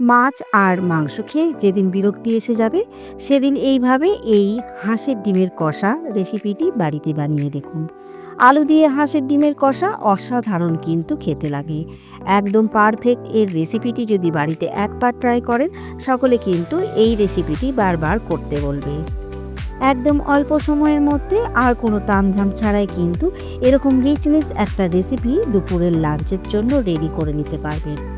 মাছ আর মাংস খেয়ে যেদিন বিরক্তি এসে যাবে, সেদিন এইভাবে এই হাঁসের ডিমের কষা রেসিপিটি বাড়িতে বানিয়ে দেখুন। আলু দিয়ে হাঁসের ডিমের কষা অসাধারণ কিন্তু খেতে লাগে। একদম পারফেক্ট এর রেসিপিটি যদি বাড়িতে একবার ট্রাই করেন, সকলে কিন্তু এই রেসিপিটি বারবার করতে বলবে। একদম অল্প সময়ের মধ্যে আর কোনো তামঝাম ছাড়াই কিন্তু এরকম রিচনেস একটা রেসিপি দুপুরের লাঞ্চের জন্য রেডি করে নিতে পারবেন।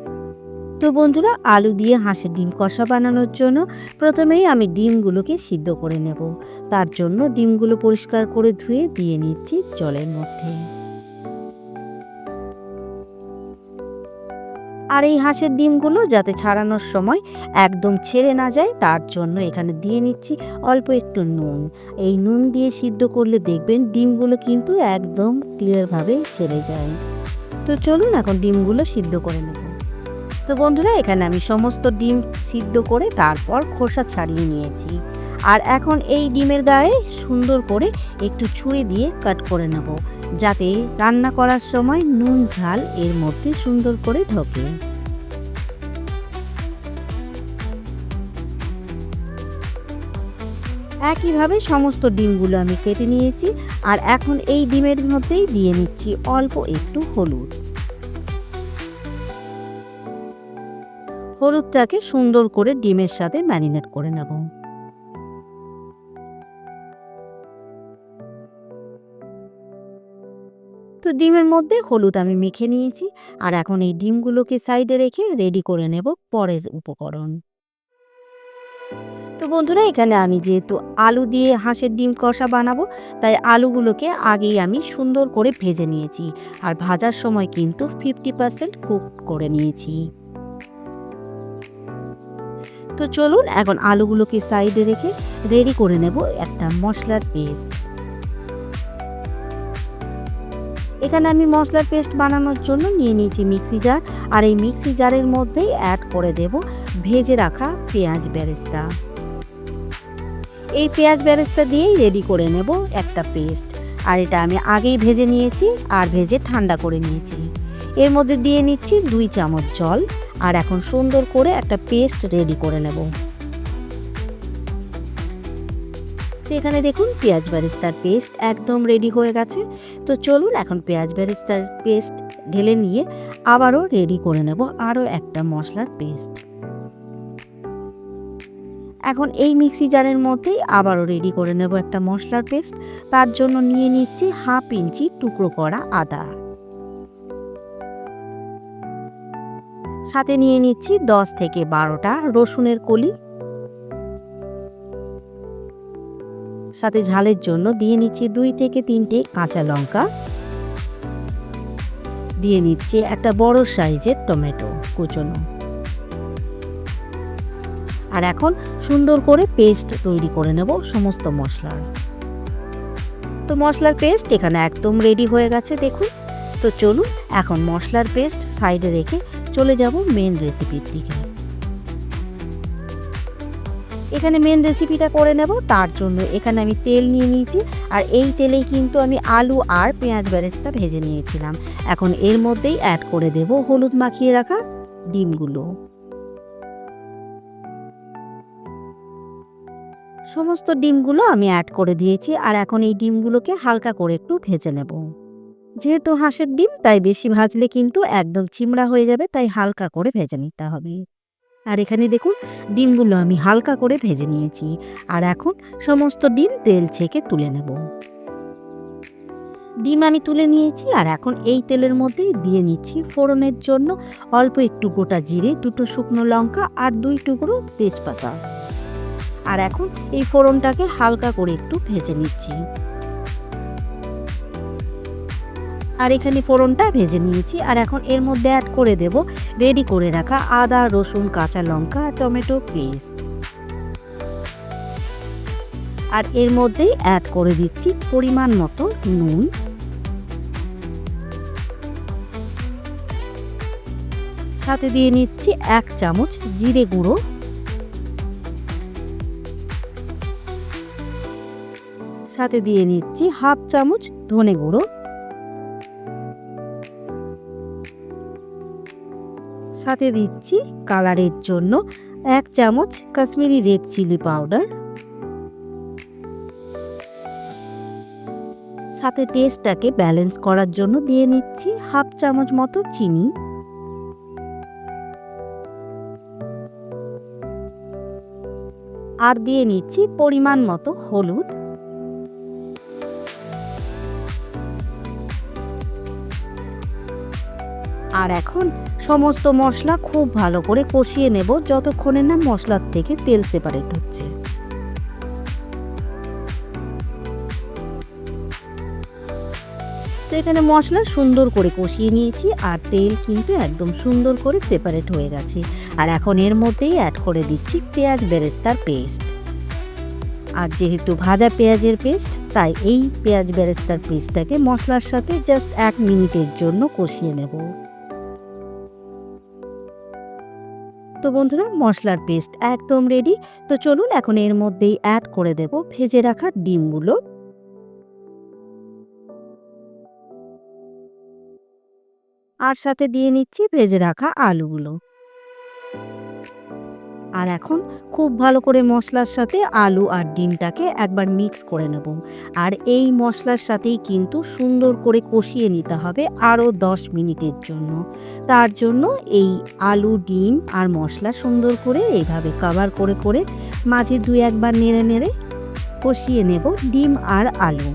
তো বন্ধুরা, আলু দিয়ে হাঁসের ডিম কষা বানানোর জন্য প্রথমেই আমি ডিমগুলোকে সিদ্ধ করে নেব। তার জন্য ডিমগুলো পরিষ্কার করে ধুয়ে দিয়ে নিচ্ছি জলের মধ্যে। আর এই হাঁসের ডিমগুলো যাতে ছাড়ানোর সময় একদম ছেড়ে না যায়, তার জন্য এখানে দিয়ে নিচ্ছি অল্প একটু নুন। এই নুন দিয়ে সিদ্ধ করলে দেখবেন ডিমগুলো কিন্তু একদম ক্লিয়ারভাবে ছেড়ে যায়। তো চলুন এখন ডিমগুলো সিদ্ধ করে নেব। তো বন্ধুরা, এখানে আমি সমস্ত ডিম সিদ্ধ করে তারপর খোসা ছাড়িয়ে নিয়েছি। আর এখন এই ডিমের গায়ে সুন্দর করে একটু ছুরি দিয়ে কাট করে নেব, যাতে রান্না করার সময় নুন, ঝাল এর মধ্যে সুন্দর করে ঢোকে। একইভাবে সমস্ত ডিমগুলো আমি কেটে নিয়েছি, আর এখন এই ডিমের মধ্যেই দিয়ে নিচ্ছি অল্প একটু হলুদ। হলুদটাকে সুন্দর করে ডিমের সাথে ম্যারিনেট করে নেব। তো ডিমের মধ্যে হলুদ আমি মেখে নিয়েছি, আর এখন এই ডিমগুলোকে সাইডে রেখে রেডি করে নেব পরের উপকরণ। তো বন্ধুরা, এখানে আমি যেহেতু আলু দিয়ে হাঁসের ডিম কষা বানাবো, তাই আলুগুলোকে আগেই আমি সুন্দর করে ভেজে নিয়েছি, আর ভাজার সময় কিন্তু ফিফটি পার্সেন্ট কুক করে নিয়েছি। তো চলুন, এখন আলুগুলোকে সাইডে রেখে রেডি করে নেব একটা মশলার পেস্ট। এখানে আমি মশলার পেস্ট বানানোর জন্য নিয়ে নিয়েছি মিক্সি জার, আর এই মিক্সি জারের মধ্যেই অ্যাড করে দেব ভেজে রাখা পেঁয়াজ বেরেস্তা। এই পেঁয়াজ বেরেস্তা দিয়েই রেডি করে নেব একটা পেস্ট। আর এটা আমি আগেই ভেজে নিয়েছি, আর ভেজে ঠান্ডা করে নিয়েছি। এর মধ্যে দিয়ে নিচ্ছি দুই চামচ জল আর এখন সুন্দর করে একটা পেস্ট রেডি করে নেব। তো এখানে দেখুন পেঁয়াজ বেরেস্তার পেস্ট একদম রেডি হয়ে গেছে। তো চলুন এখন পেঁয়াজ বেরেস্তার পেস্ট ঢেলে নিয়ে আবারও রেডি করে নেব আরও একটা মশলার পেস্ট। এখন এই মিক্সি জারের মধ্যেই আবারও রেডি করে নেব একটা মশলার পেস্ট। তার জন্য নিয়ে নিচ্ছি হাফ ইঞ্চি টুকরো করা আদা। সাথে নিয়ে নিচ্ছি দশ থেকে বারোটা রসুনের কলি। সাথে ঝালের জন্য দিয়ে নিচ্ছি দুই থেকে তিনটে কাঁচা লঙ্কা। দিয়ে নিচ্ছি একটা বড় সাইজের টমেটো কুচনো। আর এখন সুন্দর করে পেস্ট তৈরি করে নেব সমস্ত মশলার। তো মশলার পেস্ট এখানে একদম রেডি হয়ে গেছে, দেখুন। তো চলুন, এখন মশলার পেস্ট সাইডে রেখে চলে যাব মেন রেসিপির দিকে। এখানে মেন রেসিপিটা করে নেব, তার জন্য এখানে আমি তেল নিয়ে নিয়েছি, আর এই তেলেই কিন্তু আমি আলু আর পেঁয়াজ বেরেস্তা ভেজে নিয়েছিলাম। এখন এর মধ্যেই অ্যাড করে দেব হলুদ মাখিয়ে রাখা ডিমগুলো। সমস্ত ডিমগুলো আমি অ্যাড করে দিয়েছি, আর এখন এই ডিমগুলোকে হালকা করে একটু ভেজে নেব। যেহেতু হাঁসের ডিম, তাই বেশি ভাজলে কিন্তু একদম চিমড়া হয়ে যাবে, তাই হালকা করে ভেজে নিতে হবে। আর এখানে দেখুন, ডিমগুলো আমি হালকা করে ভেজে নিয়েছি। আর এখন সমস্ত ডিম তেল ছেঁকে তুলে নেব। ডিম আমি তুলে নিয়েছি, আর এখন এই তেলের মধ্যে দিয়ে নিচ্ছি ফোড়নের জন্য অল্প একটু গোটা জিরে, দুটো শুকনো লঙ্কা আর দুই টুকরো তেজপাতা। আর এখন এই ফোড়নটাকে হালকা করে একটু ভেজে নিচ্ছি। আর এখানে ফোড়নটা ভেজে নিয়েছি। আর এখন এর মধ্যে অ্যাড করে দেব রেডি করে রাখা আদা, রসুন, কাঁচা লঙ্কা টমেটো পেস্ট আর এর মধ্যেই অ্যাড করে দিচ্ছি পরিমাণ মতো নুন। সাথে দিয়ে নিচ্ছি এক চামচ জিরে গুঁড়ো। সাথে দিয়ে নিচ্ছি হাফ চামচ ধনে গুঁড়ো। সাথে দিচ্ছি কালারের জন্য এক চামচ কাশ্মীরি রেড চিলি পাউডার। সাথে টেস্টটাকে ব্যালেন্স করার জন্য দিয়ে নিচ্ছি হাফ চামচ মতো চিনি। আর দিয়ে নিচ্ছি পরিমাণ মতো হলুদ। আর এখন সমস্ত মশলা খুব ভালো করে কষিয়ে নেব যতক্ষণে না মশলার থেকে তেল সেপারেট হচ্ছে। তো এখানে মশলা সুন্দর করে কষিয়ে নিয়েছি আর তেল কিন্তু একদম সুন্দর করে সেপারেট হয়ে গেছে। আর এখন এর মধ্যেই অ্যাড করে দিচ্ছি পেঁয়াজ বেরেস্তার পেস্ট আর যেহেতু ভাজা পেঁয়াজের পেস্ট তাই এই পেঁয়াজ বেরেস্তার পেস্টটাকে মশলার সাথে জাস্ট এক মিনিটের জন্য কষিয়ে নেব। তো বন্ধুরা, মশলার পেস্ট একদম রেডি তো চলুন এখন এর মধ্যেই অ্যাড করে দেব ভেজে রাখা ডিমগুলো। আর সাথে দিয়ে নিচ্ছি ভেজে রাখা আলুগুলো। আর এখন খুব ভালো করে মশলার সাথে আলু আর ডিমটাকে একবার মিক্স করে নেব। আর এই মশলার সাথেই কিন্তু সুন্দর করে কষিয়ে নিতে হবে আরও দশ মিনিটের জন্য। তার জন্য এই আলু, ডিম আর মশলা সুন্দর করে এইভাবে কভার করে করে মাঝে দুই একবার নেড়ে নেড়ে কষিয়ে নেব ডিম আর আলু।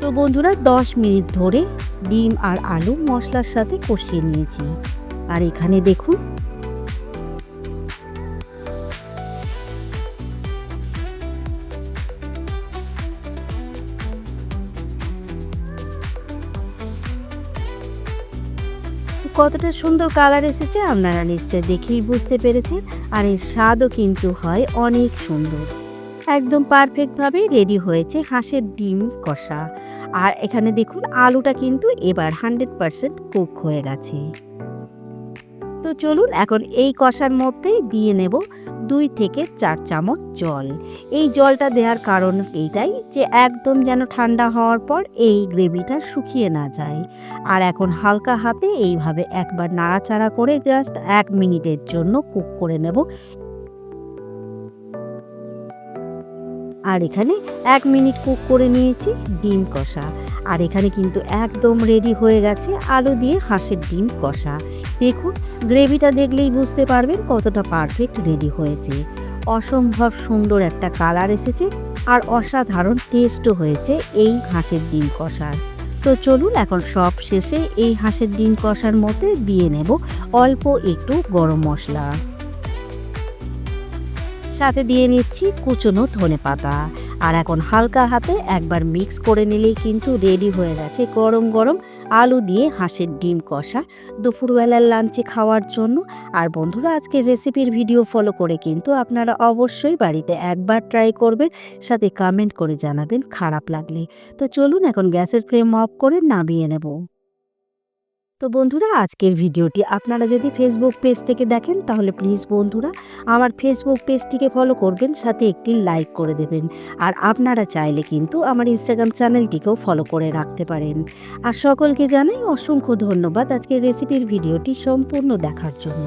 তো বন্ধুরা, দশ মিনিট ধরে ডিম আর আলু মশলার সাথে কষিয়ে নিয়েছি। আর এখানে দেখুন কতটা সুন্দর কালার এসেছে আপনারা নিশ্চয় দেখেই বুঝতে পেরেছেন। আর এর স্বাদও কিন্তু হয় অনেক সুন্দর। একদম পারফেক্টভাবে রেডি হয়েছে হাঁসের ডিম কষা। আর এখানে দেখুন, আলুটা কিন্তু এবার হান্ড্রেড পারসেন্ট কুক হয়ে গেছে। তো চলুন, এখন এই কষার মধ্যেই দিয়ে নেব দুই থেকে চার চামচ জল। এই জলটা দেওয়ার কারণ এইটাই যে একদম যেন ঠান্ডা হওয়ার পর এই গ্রেভিটা শুকিয়ে না যায়। আর এখন হালকা হাতে এইভাবে একবার নাড়াচাড়া করে জাস্ট এক মিনিটের জন্য কুক করে নেব। আর এখানে এক মিনিট কুক করে নিয়েছি ডিম কষা। আর এখানে কিন্তু একদম রেডি হয়ে গেছে আলু দিয়ে হাঁসের ডিম কষা। দেখুন গ্রেভিটা দেখলেই বুঝতে পারবেন কতটা পারফেক্ট রেডি হয়েছে। অসম্ভব সুন্দর একটা কালার এসেছে আর অসাধারণ টেস্টও হয়েছে এই হাঁসের ডিম কষার। তো চলুন এখন সব শেষে এই হাঁসের ডিম কষার মধ্যে দিয়ে নেব অল্প একটু গরম মশলা। সাথে দিয়ে নিচ্ছি কুচনো ধনে পাতা। আর এখন হালকা হাতে একবার মিক্স করে নিলেই কিন্তু রেডি হয়ে গেছে গরম গরম আলু দিয়ে হাঁসের ডিম কষা দুপুরবেলার লাঞ্চে খাওয়ার জন্য। আর বন্ধুরা আজকে রেসিপির ভিডিও ফলো করে কিন্তু আপনারা অবশ্যই বাড়িতে একবার ট্রাই করবেন, সাথে কমেন্ট করে জানাবেন খারাপ লাগলে। তো চলুন এখন গ্যাসের ফ্লেম অফ করে নামিয়ে নেব। তো বন্ধুরা, আজকের ভিডিওটি আপনারা যদি ফেসবুক পেজ থেকে দেখেন, তাহলে প্লিজ বন্ধুরা, আমার ফেসবুক পেজটিকে ফলো করবেন, সাথে একটি লাইক করে দেবেন। আর আপনারা চাইলে কিন্তু আমার ইনস্টাগ্রাম চ্যানেলটিকেও ফলো করে রাখতে পারেন। আর সকলকে জানাই অসংখ্য ধন্যবাদ আজকের রেসিপির ভিডিওটি সম্পূর্ণ দেখার জন্য।